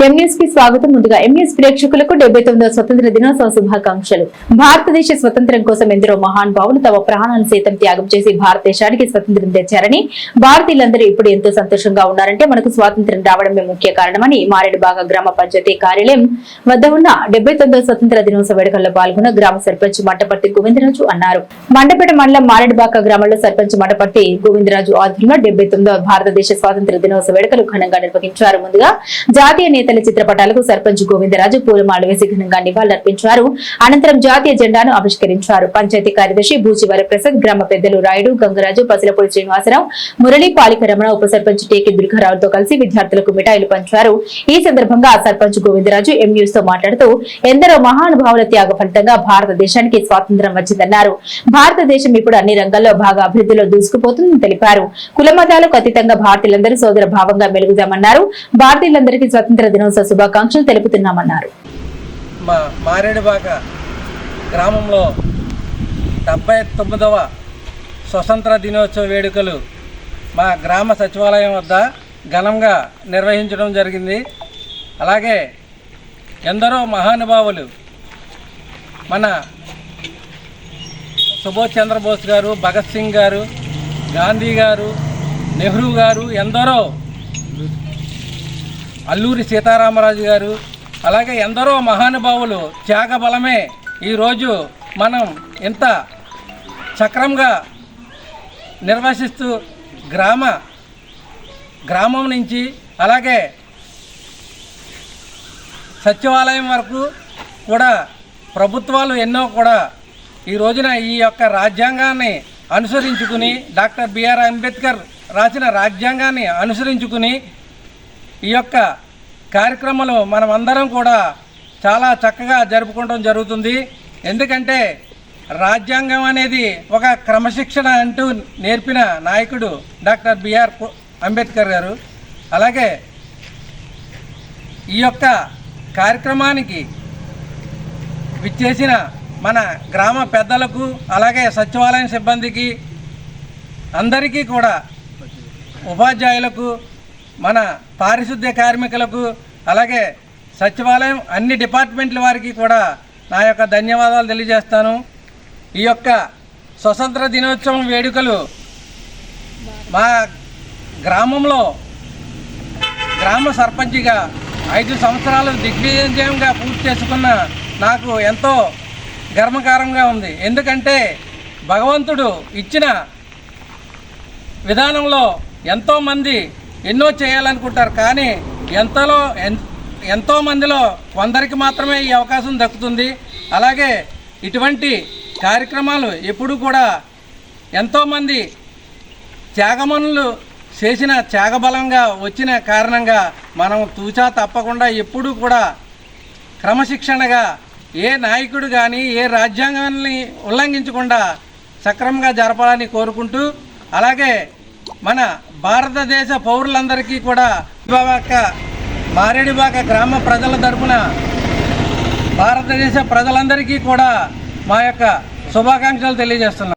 స్వాగతం. ముందుగా ఎంఎస్ ప్రేక్షకులకు డెబ్బై తొమ్మిదవ స్వతంత్ర దినోత్సవ శుభాకాంక్షలు. భారతదేశ స్వతంత్రం కోసం ఎందరో మహాన్ భావులు తమ ప్రాణాలను సైతం త్యాగం చేసి భారతదేశానికి స్వతంత్రం తెచ్చారని భారతీయులందరూ ఇప్పుడు ఎంతో సంతోషంగా ఉన్నారంటే మనకు స్వాతంత్రం రావడమే ముఖ్య కారణమని మారేడుబాగ గ్రామ పంచాయతీ కార్యాలయం వద్ద ఉన్న డెబ్బై తొమ్మిదవ స్వతంత్ర దినోత్సవ వేడుకల్లో పాల్గొన్న గ్రామ సర్పంచ్ మంటపర్తి గోవిందరాజు అన్నారు. మండపేట మండలం మారేడుబాక గ్రామంలో సర్పంచ్ మంటపర్తి గోవిందరాజు ఆధ్వర్యంలో డెబ్బై తొమ్మిదవ భారతదేశ స్వాతంత్ర దినోత్సవ వేడుకలు ఘనంగా నిర్వహించారు. ముందుగా జాతీయ నేత నేతల చిత్రపటాలకు సర్పంచ్ గోవిందరాజు పూలమాల వేసి ఘనంగా నివాళులర్పించారు. అనంతరం జాతీయ జెండాను ఆవిష్కరించారు. పంచాయతీ కార్యదర్శి బూచివారి ప్రసాద్ గ్రామ పెద్దలు రాయుడు గంగరాజు పసిలపూడి శ్రీనివాసరావు మురళి పాలిక రమణ ఉప సర్పంచ్ టేకి దుర్గారావుతో కలిసి విద్యార్థులకు మిఠాయిలు పంచారు. ఈ సందర్భంగా సర్పంచ్ గోవిందరాజు ఎం న్యూస్తో మాట్లాడుతూ ఎందరో మహానుభావుల త్యాగ ఫలితంగా భారతదేశానికి స్వాతంత్ర్యం వచ్చిందన్నారు. భారతదేశం ఇప్పుడు అన్ని రంగాల్లో బాగా అభివృద్ధిలో దూసుకుపోతుందని తెలిపారు. కుల మతాలకు అతీతంగా భారతీయులందరూ సోదర భావంగా మెలుగుదామన్నారు. భారతీయులందరికీ స్వతంత్ర దినోత్సవ శుభాకాంక్షలు తెలుపుతున్నామన్నారు. మా మారేడుబాక గ్రామంలో డెబ్బై తొమ్మిదవ స్వతంత్ర దినోత్సవ వేడుకలు మా గ్రామ సచివాలయం వద్ద ఘనంగా నిర్వహించడం జరిగింది. అలాగే ఎందరో మహానుభావులు మన సుభాష్ చంద్రబోస్ గారు భగత్ సింగ్ గారు గాంధీ గారు నెహ్రూ గారు ఎందరో అల్లూరి సీతారామరాజు గారు అలాగే ఎందరో మహానుభావులు త్యాగ బలమే ఈరోజు మనం ఇంత చక్రంగా నిర్వసిస్తూ గ్రామ గ్రామం నుంచి అలాగే సచివాలయం వరకు కూడా ప్రభుత్వాలు ఎన్నో కూడా ఈ రోజున ఈ యొక్క రాజ్యాంగాన్ని అనుసరించుకుని డాక్టర్ బిఆర్ అంబేద్కర్ రాసిన రాజ్యాంగాన్ని అనుసరించుకుని ఈ యొక్క కార్యక్రమాలు మనమందరం కూడా చాలా చక్కగా జరుపుకోవడం జరుగుతుంది. ఎందుకంటే రాజ్యాంగం అనేది ఒక క్రమశిక్షణ అంటూ నేర్పిన నాయకుడు డాక్టర్ బిఆర్ అంబేద్కర్ గారు. అలాగే ఈ యొక్క కార్యక్రమానికి విచ్చేసిన మన గ్రామ పెద్దలకు అలాగే సచివాలయం సిబ్బందికి అందరికీ కూడా ఉపాధ్యాయులకు మన పారిశుద్ధ్య కార్మికులకు అలాగే సచివాలయం అన్ని డిపార్ట్మెంట్ల వారికి కూడా నా యొక్క ధన్యవాదాలు తెలియజేస్తాను. ఈ యొక్క స్వతంత్ర దినోత్సవం వేడుకలు మా గ్రామంలో గ్రామ సర్పంచిగా ఐదు సంవత్సరాలు దిగ్విజయంగా పూర్తి చేసుకున్న నాకు ఎంతో గర్వకారంగా ఉంది. ఎందుకంటే భగవంతుడు ఇచ్చిన విధానంలో ఎంతోమంది ఎన్నో చేయాలనుకుంటారు కానీ ఎంతలో ఎన్- ఎంతో మందిలో కొందరికి మాత్రమే ఈ అవకాశం దక్కుతుంది. అలాగే ఇటువంటి కార్యక్రమాలు ఎప్పుడు కూడా ఎంతోమంది త్యాగమనులు చేసిన త్యాగబలంగా వచ్చిన కారణంగా మనం తూచా తప్పకుండా ఎప్పుడూ కూడా క్రమశిక్షణగా ఏ నాయకుడు కానీ ఏ రాజ్యాంగాన్ని ఉల్లంఘించకుండా సక్రమంగా జరపాలని కోరుకుంటూ అలాగే మన భారతదేశ పౌరులందరికీ కూడా బాక మారేడుబాక గ్రామ ప్రజల తరపున భారతదేశ ప్రజలందరికీ కూడా మా యొక్క శుభాకాంక్షలు తెలియజేస్తున్నాం.